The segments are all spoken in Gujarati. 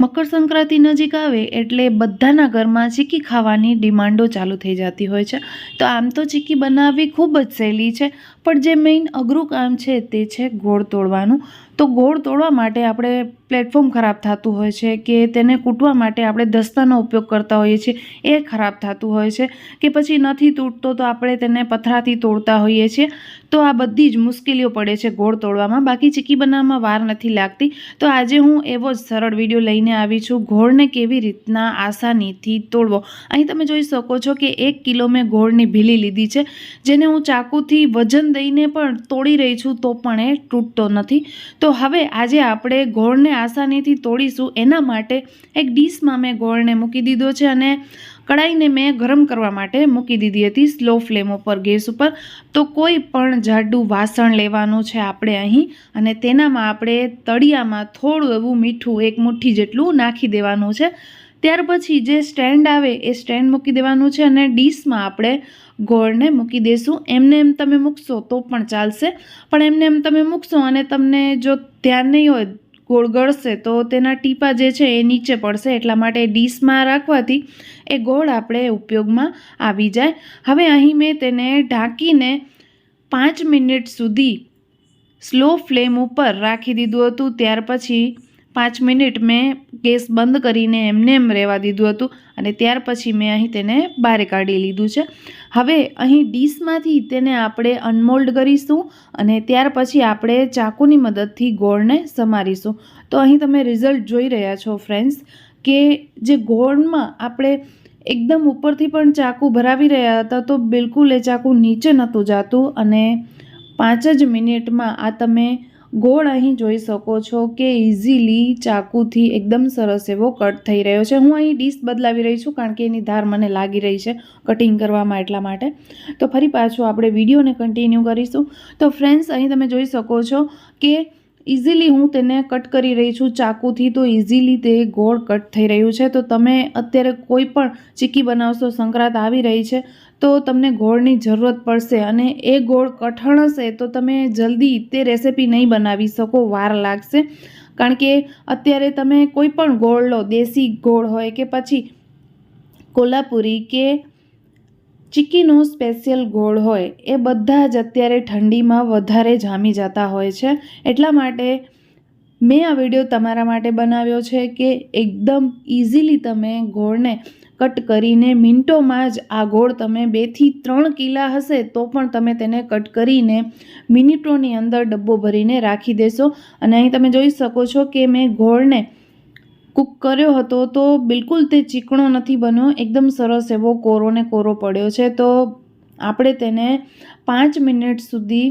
મકર સંક્રાંતિ નજીક આવે એટલે બધાના ઘરમાં ચીકી ખાવાની ડિમાન્ડો ચાલુ થઈ જતી હોય છે. તો આમ તો ચીકી બનાવવી ખૂબ જ સહેલી છે, પણ જે મેઇન અઘરું કામ છે તે છે ગોળ તોડવાનું. તો ગોળ તોડવા માટે આપણે પ્લેટફોર્મ ખરાબ થતું હોય છે કે તેને કૂટવા માટે આપણે દસ્તાનો ઉપયોગ કરતા હોઈએ છીએ, એ ખરાબ થતું હોય છે કે પછી નથી તૂટતો તો આપણે તેને પથરાથી તોડતા હોઈએ છીએ. તો આ બધી જ મુશ્કેલીઓ પડે છે ગોળ તોડવામાં. બાકી ચીકી બનાવવામાં વાર નથી લાગતી. તો આજે હું એવો જ સરળ વીડિયો લઈને આવી છું, ગોળને કેવી રીતના આસાનીથી તોડવો. અહીં તમે જોઈ શકો છો કે એક કિલો મેં ગોળની ભીલી લીધી છે, જેને હું ચાકુથી વજન દઈને પણ તોડી રહી છું તો પણ એ તૂટતો નથી. તો હવે આજે આપણે ગોળને આસાનીથી તોડીશું. એના માટે એક ડીશમાં મેં ગોળને મૂકી દીધો છે અને કડાઈને મેં ગરમ કરવા માટે મૂકી દીધી હતી સ્લો ફ્લેમ ઉપર, ગેસ ઉપર. તો કોઈ પણ જાડું વાસણ લેવાનું છે આપણે અહીં અને તેનામાં આપણે તળિયામાં થોડું એવું મીઠું, એક મુઠ્ઠી જેટલું નાખી દેવાનું છે. ત્યાર પછી જે સ્ટેન્ડ આવે એ સ્ટેન્ડ મૂકી દેવાનું છે અને ડીશમાં આપણે ગોળને મૂકી દઈશું એમને એમ તમે મૂકશો તો પણ ચાલશે. પણ એમને એમ તમે મૂકશો અને તમને જો ધ્યાન નહીં હોય, ગોળ ગળશે, તો તેના ટીપા જે છે એ નીચે પડશે. એટલા માટે ડીશમાં રાખવાથી એ ગોળ આપણે ઉપયોગમાં આવી જાય. હવે અહીં મેં તેને ઢાંકીને પાંચ મિનિટ સુધી સ્લો ફ્લેમ ઉપર રાખી દીધું હતું. ત્યાર પછી પાંચ મિનિટ મેં ગેસ બંધ કરીને એમને એમ રહેવા દીધું હતું અને ત્યાર પછી મેં અહીં તેને બહાર કાઢી લીધું છે. હવે અહીં ડીશમાંથી તેને આપણે અનમોલ્ડ કરીશું અને ત્યાર પછી આપણે ચાકુની મદદથી ગોળને સમારીશું. તો અહીં તમે રિઝલ્ટ જોઈ રહ્યા છો ફ્રેન્ડ્સ, કે જે ગોળમાં આપણે એકદમ ઉપરથી પણ ચાકુ ભરાવી રહ્યા હતા તો બિલકુલ એ ચાકુ નીચે નહોતું જાતું અને પાંચ જ મિનિટમાં આ તમે ગોળ અહીં જોઈ શકો છો કે ઇઝીલી ચાકુથી એકદમ સરસ એવો કટ થઈ રહ્યો છે. હું અહીં ડીશ બદલાવી રહી છું કારણ કે એની ધાર મને લાગી રહી છે કટિંગ કરવામાં એટલા માટે. તો ફરી પાછું આપણે વિડીયોને કન્ટિન્યુ કરીશું. તો ફ્રેન્ડ્સ અહીં તમે જોઈ શકો છો કે ઇઝીલી હું તેને કટ કરી રહી છું. ચાકુથી તો ઇઝીલી તે ગોળ કટ થઈ રહ્યું છે. તો તમે અત્યારે કોઈ પણ ચીકી બનાવશો, સંક્રાંત આવી રહી છે તો તમને ગોળની જરૂરત પડશે અને એ ગોળ કઠણ હશે તો તમે જલ્દી તે રેસિપી નહીં બનાવી શકો, વાર લાગશે. કારણ કે અત્યારે તમે કોઈ પણ ગોળ લો, દેશી ગોળ હોય કે પછી કોલ્હાપુરી કે ચીકીનો સ્પેશિયલ ગોળ હોય, એ બધા જ અત્યારે ઠંડીમાં વધારે જામી જતા હોય છે. એટલા માટે મેં આ વીડિયો તમારા માટે બનાવ્યો છે કે એકદમ ઇઝીલી તમે ગોળને કટ કરીને મિનિટોમાં જ આ ગોળ તમે બેથી ત્રણ કિલા હશે તો પણ તમે તેને કટ કરીને મિનિટોની અંદર ડબ્બો ભરીને રાખી દેશો. અને અહીં તમે જોઈ શકો છો કે મેં ગોળને કૂક કર્યો હતો તો બિલકુલ તે ચીકણો નથી બન્યો. એકદમ સરસ એવો કોરો ને કોરો પડ્યો છે. તો આપણે તેને પાંચ મિનિટ સુધી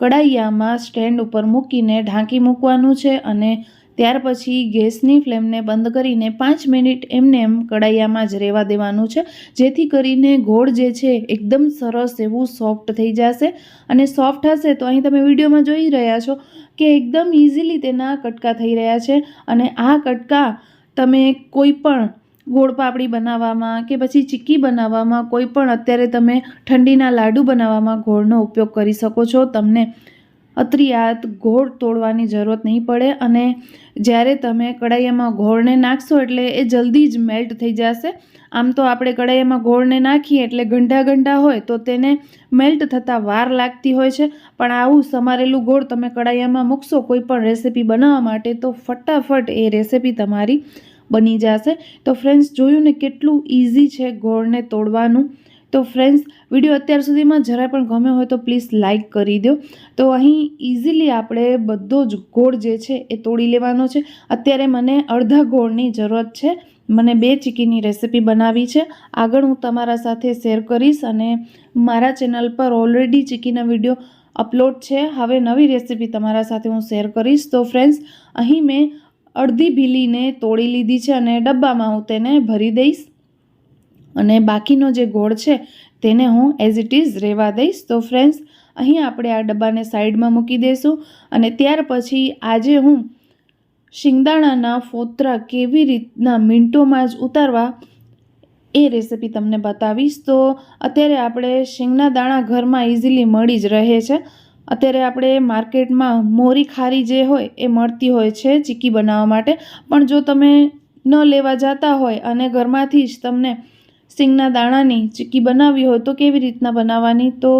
કડાઈયામાં સ્ટેન્ડ ઉપર મૂકીને ઢાંકી મૂકવાનું છે અને ત્યાર પછી ગેસની ફ્લેમને બંધ કરીને પાંચ મિનિટ એમને એમ કડાઈયામાં જ રહેવા દેવાનું છે. જેથી કરીને ગોળ જે છે એકદમ સરસ એવું સોફ્ટ થઈ જશે અને સોફ્ટ હશે તો અહીં તમે વિડીયોમાં જોઈ રહ્યા છો કે એકદમ ઇઝીલી તેના કટકા થઈ રહ્યા છે અને આ કટકા તમે કોઈ પણ ગોળ પાપડી બનાવવામાં કે પછી ચીક્કી બનાવવામાં કોઈ પણ અત્યારે તમે ઠંડીના લાડુ બનાવવામાં ગોળનો ઉપયોગ કરી શકો છો. તમને અત્રિયાત ગોળ તોડવાની જરૂરત નહીં પડે અને જ્યારે તમે કડાઈયામાં ગોળને નાખશો એટલે એ જલ્દી જ મેલ્ટ થઈ જશે. આમ તો આપણે કડાઈયામાં ગોળને નાખીએ એટલે ગંઢા ગંઢા હોય તો તેને મેલ્ટ થતાં વાર લાગતી હોય છે. પણ આવું સમારેલું ગોળ તમે કડાઈયામાં મૂકશો કોઈ પણ રેસીપી બનાવવા માટે તો ફટાફટ એ રેસીપી તમારી બની જશે. તો ફ્રેન્ડ્સ જોયું ને કેટલું ઇઝી છે ગોળને તોડવાનું? તો ફ્રેન્ડ્સ વીડિયો અત્યાર સુધીમાં જરાય પણ ગમ્યો હોય તો પ્લીઝ લાઇક કરી દો. તો અહીં ઇઝીલી આપણે બધો જ ગોળ જે છે એ તોડી લેવાનો છે. અત્યારે મને અડધા ગોળની જરૂરત છે. મને બે ચીકીની રેસિપી બનાવી છે. આગળ હું તમારા સાથે શેર કરીશ અને મારા ચેનલ પર ઓલરેડી ચીકીના વીડિયો અપલોડ છે. હવે નવી રેસિપી તમારા સાથે હું શેર કરીશ. તો ફ્રેન્ડ્સ અહીં મેં અડધી ભીલીને તોડી લીધી છે અને ડબ્બામાં હું તેને ભરી દઈશ. અને બાકીનો જે ગોળ છે, તેને હું એઝ ઇટ ઇઝ રહેવા દઈશ. તો ફ્રેન્ડ્સ અહીં આપણે આ ડબ્બાને સાઈડમાં મૂકી દઈશું અને ત્યાર પછી આજે હું શિંગદાણાના ફોતરા કેવી રીતના મિનિટોમાં જ ઉતારવા એ રેસિપી તમને બતાવીશ. તો અત્યારે આપણે શિંગના દાણા ઘરમાં ઇઝીલી મળી જ રહે છે. અત્યારે આપણે માર્કેટમાં મોરી ખારી જે હોય એ મળતી હોય છે ચીકી બનાવવા માટે. પણ જો તમે ન લેવા જતા હોય અને ઘરમાંથી જ તમને સિંગના દાણાની ચીક્કી બનાવવી હોય તો કેવી રીતના બનાવવાની? તો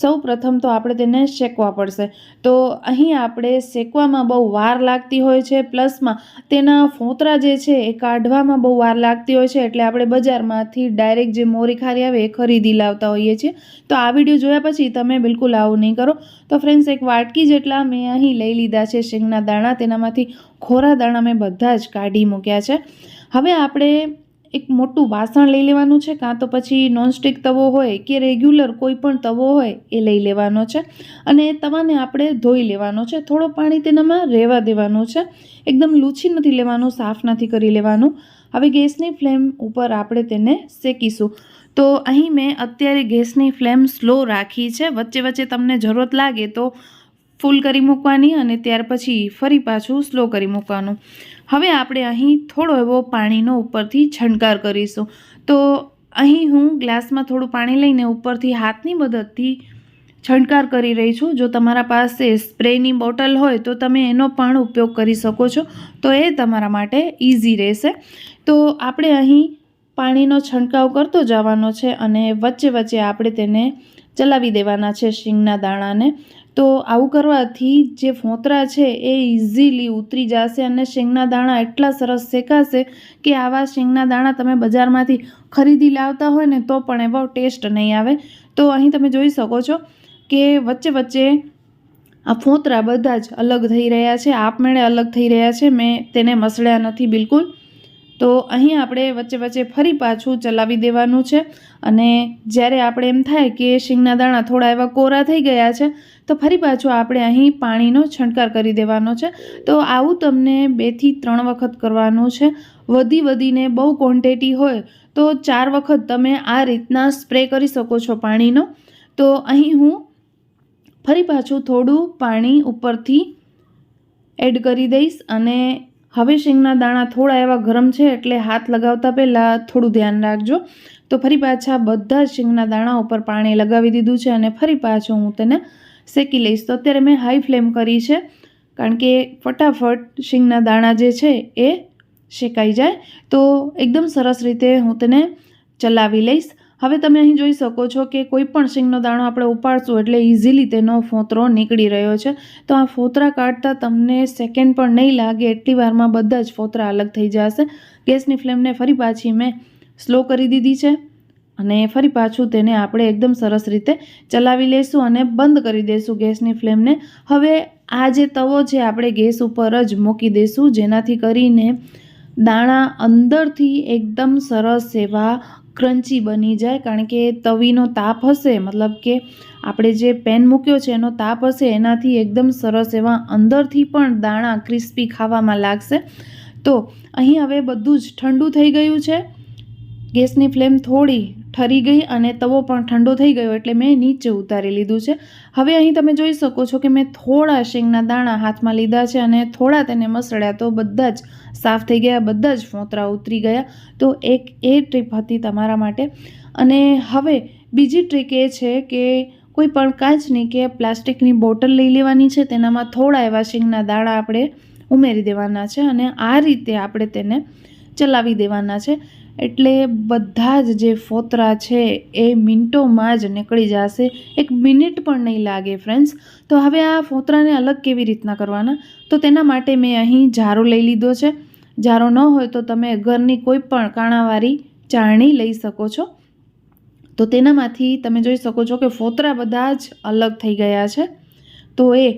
સૌ પ્રથમ તો આપણે તેને શેકવા પડશે. તો અહીં આપણે શેકવામાં બહુ વાર લાગતી હોય છે, પ્લસમાં તેના ફોતરા જે છે એ કાઢવામાં બહુ વાર લાગતી હોય છે, એટલે આપણે બજારમાંથી ડાયરેક્ટ જે મોરી ખારી આવે એ ખરીદી લાવતા હોઈએ છીએ. તો આ વીડિયો જોયા પછી તમે બિલકુલ આવું નહીં કરો. તો ફ્રેન્ડ્સ, એક વાટકી જેટલા મેં અહીં લઈ લીધા છે શીંગના દાણા. તેનામાંથી ખોરા દાણા મેં બધા જ કાઢી મૂક્યા છે. હવે આપણે એક મોટું વાસણ લઈ લેવાનું છે, કાં તો પછી નોનસ્ટિક તવો હોય કે રેગ્યુલર કોઈ પણ તવો હોય એ લઈ લેવાનો છે. અને તવાને આપણે ધોઈ લેવાનો છે. થોડો પાણી તેનામાં રહેવા દેવાનું છે. એકદમ લૂછી નથી લેવાનું, સાફ નથી કરી લેવાનું. હવે ગેસની ફ્લેમ ઉપર આપણે તેને શેકીશું. તો અહીં મેં અત્યારે ગેસની ફ્લેમ સ્લો રાખી છે. વચ્ચે વચ્ચે તમને જરૂરત લાગે તો ફૂલ કરી મૂકવાની અને ત્યાર પછી ફરી પાછું સ્લો કરી મૂકવાનું. હવે આપણે અહીં થોડો એવો પાણીનો ઉપરથી છંટકાર કરીશું. તો અહીં હું ગ્લાસમાં થોડું પાણી લઈને ઉપરથી હાથની મદદથી છંટકાર કરી રહી છું. જો તમારા પાસે સ્પ્રેની બોટલ હોય તો તમે એનો પણ ઉપયોગ કરી શકો છો. તો એ તમારા માટે ઇઝી રહેશે. તો આપણે અહીં પાણીનો છંટકાવ કરતો જવાનો છે અને વચ્ચે વચ્ચે આપણે તેને ચલાવી દેવાના છે શીંગના દાણાને. તો આવું કરવાથી જે ફોતરા છે એ ઇઝીલી ઉતરી જશે અને શેંગના દાણા એટલા સરસ શેકાશે કે આવા શેંગના દાણા તમે બજારમાંથી ખરીદી લાવતા હોય ને તો પણ એવો ટેસ્ટ નહીં આવે. તો અહીં તમે જોઈ શકો છો કે વચ્ચે વચ્ચે આ ફોતરા બધા જ અલગ થઈ રહ્યા છે, આપમેળે અલગ થઈ રહ્યા છે, મેં તેને મસળ્યા નથી બિલકુલ. તો અહીં આપણે વચ્ચે વચ્ચે ફરી પાછું ચલાવી દેવાનું છે. અને જ્યારે આપણે એમ થાય કે શીંગના દાણા થોડા એવા કોરા થઈ ગયા છે, તો ફરી પાછું આપણે અહીં પાણીનો છંટકાર કરી દેવાનો છે. તો આવું તમને બેથી ત્રણ વખત કરવાનું છે. વધી વધીને બહુ ક્વોન્ટિટી હોય, તો ચાર વખત તમે આ રીતના સ્પ્રે કરી શકો છો પાણીનો. તો અહીં હું ફરી પાછું થોડું પાણી ઉપરથી એડ કરી દઈશ અને હવે શીંગના દાણા થોડા એવા ગરમ છે એટલે હાથ લગાવતા પહેલાં થોડું ધ્યાન રાખજો. તો ફરી પાછા બધા જ શીંગના દાણા ઉપર પાણી લગાવી દીધું છે અને ફરી પાછું હું તેને શેકી લઈશ. તો અત્યારે મેં હાઈ ફ્લેમ કરી છે, કારણ કે ફટાફટ શીંગના દાણા જે છે એ શેકાઈ જાય. તો એકદમ સરસ રીતે હું તેને ચલાવી લઈશ. હવે તમે અહીં જોઈ શકો છો કે કોઈ પણ શીંગનો દાણો આપણે ઉપાડશું એટલે ઇઝીલી તેનો ફોતરો નીકળી રહ્યો છે. તો આ ફોતરા કાઢતા તમને સેકન્ડ પણ નહીં લાગે એટલી વારમાં બધા જ ફોતરા અલગ થઈ જશે. ગેસની ફ્લેમને ફરી પાછી મેં સ્લો કરી દીધી છે અને ફરી પાછું તેને આપણે એકદમ સરસ રીતે ચલાવી લઈશું અને બંધ કરી દઈશું ગેસની ફ્લેમને. હવે આ જે તવો છે આપણે ગેસ ઉપર જ મૂકી દઈશું જેનાથી કરીને દાણા અંદરથી એકદમ સરસ એવા ક્રન્ચી બની જાય, કારણ કે તવીનો તાપ હશે. મતલબ કે આપણે જે પેન મૂક્યો છે, એનો તાપ હશે, એનાથી એકદમ સરસ એવા અંદરથી પણ દાણા ક્રિસ્પી ખાવામાં લાગશે. તો અહીં હવે બધું જ ઠંડુ થઈ ગયું છે. ગેસની ફ્લેમ થોડી ઠરી ગઈ અને તવો પણ ઠંડો થઈ ગયો એટલે મેં નીચે ઉતારી લીધું છે. હવે અહીં તમે જોઈ શકો છો કે મેં થોડા શીંગના દાણા હાથમાં લીધા છે અને થોડા તેને મસળ્યા તો બધા જ સાફ થઈ ગયા, બધા જ ફોતરા ઉતરી ગયા. તો એક એ ટ્રીપ હતી તમારા માટે. અને હવે બીજી ટ્રીક એ છે કે કોઈ પણ કાચની કે પ્લાસ્ટિકની બોટલ લઈ લેવાની છે, તેનામાં થોડા એવા શીંગના દાણા આપણે ઉમેરી દેવાના છે અને આ રીતે આપણે તેને ચલાવી દેવાના છે. એટલે બધા જ જે ફોતરા છે એ મિનિટોમાં જ નીકળી જશે. એક મિનિટ પણ નહીં લાગે ફ્રેન્ડ્સ તો હવે આ ફોતરાને અલગ કેવી રીતના કરવાના? તો તેના માટે મેં અહીં જારો લઈ લીધો છે. જારો ન હોય તો તમે ઘરની કોઈ પણ કાણાવાળી ચારણી લઈ શકો છો. તો તેનામાંથી તમે જોઈ શકો છો કે ફોતરા બધા જ અલગ થઈ ગયા છે. તો એ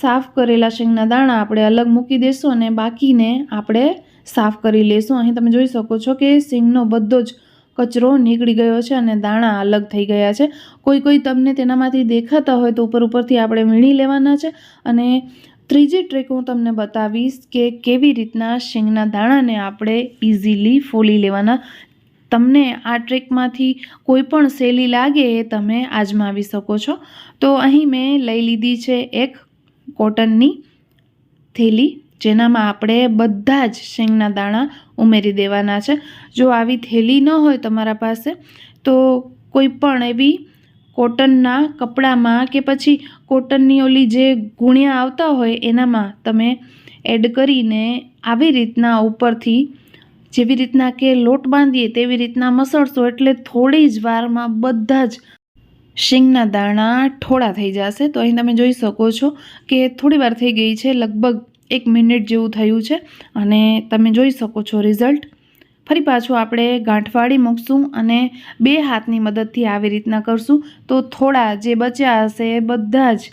સાફ કરેલા શેંગના દાણા આપણે અલગ મૂકી દઈશું અને બાકીને આપણે સાફ કરી લઈશું અહીં તમે જોઈ શકો છો કે સિંગનો બધો જ કચરો નીકળી ગયો છે અને દાણા અલગ થઈ ગયા છે. કોઈ કોઈ તમને તેનામાંથી દેખાતા હોય તો ઉપર ઉપરથી આપણે વીણી લેવાના છે. અને ત્રીજી ટ્રીક હું તમને બતાવીશ કે કેવી રીતના શીંગના દાણાને આપણે ઇઝીલી ફોલી લેવાના. તમને આ ટ્રીકમાંથી કોઈ પણ શૈલી લાગે એ તમે આજમાવી શકો છો. તો અહીં મેં લઈ લીધી છે એક કોટનની થેલી. જેનામાં આપણે બધા જ શેંગના દાણા ઉમેરી દેવાના છે. જો આવી થેલી ન હોય તમારા પાસે, તો કોઈ પણ એવી કોટનના કપડામાં કે પછી કોટનની ઓલી જે ગુણ્યા આવતા હોય એનામાં તમે એડ કરીને આવી રીતના ઉપરથી જેવી રીતના કે લોટ બાંધીએ તેવી રીતના મસળશો એટલે થોડી જ વારમાં બધા જ શીંગના દાણા ઠોળા થઈ જશે. તો અહીં તમે જોઈ શકો છો કે થોડી વાર થઈ ગઈ છે, લગભગ એક મિનિટ જેવું થયું છે અને તમે જોઈ શકો છો રિઝલ્ટ. ફરી પાછું આપણે ગાંઠવાળી મૂકશું અને બે હાથની મદદથી આવી રીતના કરશું તો થોડા જે બચ્યા હશે એ બધા જ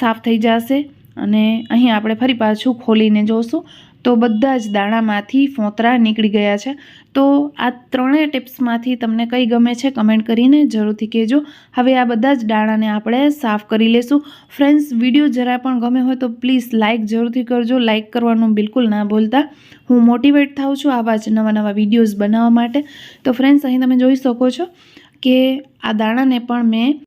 સાફ થઈ જશે અને અહીં આપણે ફરી પાછું ખોલીને જોશું. તો બધા જ દાણામાંથી ફોતરા નીકળી ગયા છે. તો આ ત્રણેય ટિપ્સમાંથી તમને કઈ ગમે છે કમેન્ટ કરીને જરૂરથી કહેજો. હવે આ બધા જ દાણાને આપણે સાફ કરી લેશું. ફ્રેન્ડ્સ, વીડિયો જરા પણ ગમે હોય તો પ્લીઝ લાઇક જરૂરથી કરજો. લાઇક કરવાનું બિલકુલ ના ભૂલતા. હું મોટિવેટ થાઉં છું આવા જ નવા નવા વિડીયોઝ બનાવવા માટે. તો ફ્રેન્ડ્સ, અહીં તમે જોઈ શકો છો કે આ દાણાને પણ મેં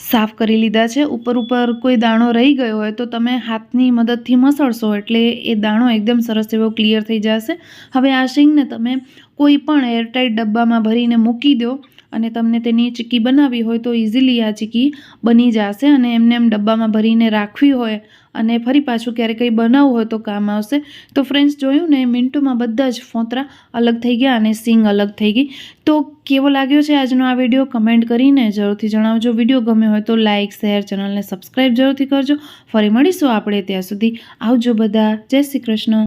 સાફ કરી લીધા છે. ઉપર ઉપર કોઈ દાણો રહી ગયો હોય તો તમે હાથની મદદથી મસળશો એટલે એ દાણો એકદમ સરસ એવો ક્લિયર થઈ જશે. હવે આ શીંગને તમે કોઈ પણ એરટાઇટ ડબ્બામાં ભરીને મૂકી દો. અને તમને તેની ચીક્કી બનાવવી હોય તો ઇઝીલી આ ચીક્કી બની જશે અને એમને એમ ડબ્બામાં ભરીને રાખવી હોય અને ફરી પાછું ક્યારે કંઈ બનાવવું હોય તો કામ આવશે. તો ફ્રેન્ડ્સ જોયું ને, મિનિટોમાં બધા જ ફોતરા અલગ થઈ ગયા અને સિંગ અલગ થઈ ગઈ. તો કેવો લાગ્યો છે આજનો આ વીડિયો કમેન્ટ કરીને જરૂરથી જણાવજો. વીડિયો ગમ્યો હોય તો લાઇક શેર ચેનલને સબસ્ક્રાઈબ જરૂરથી કરજો. ફરી મળીશું આપણે ત્યાં સુધી. આવજો બધા. જય શ્રી કૃષ્ણ.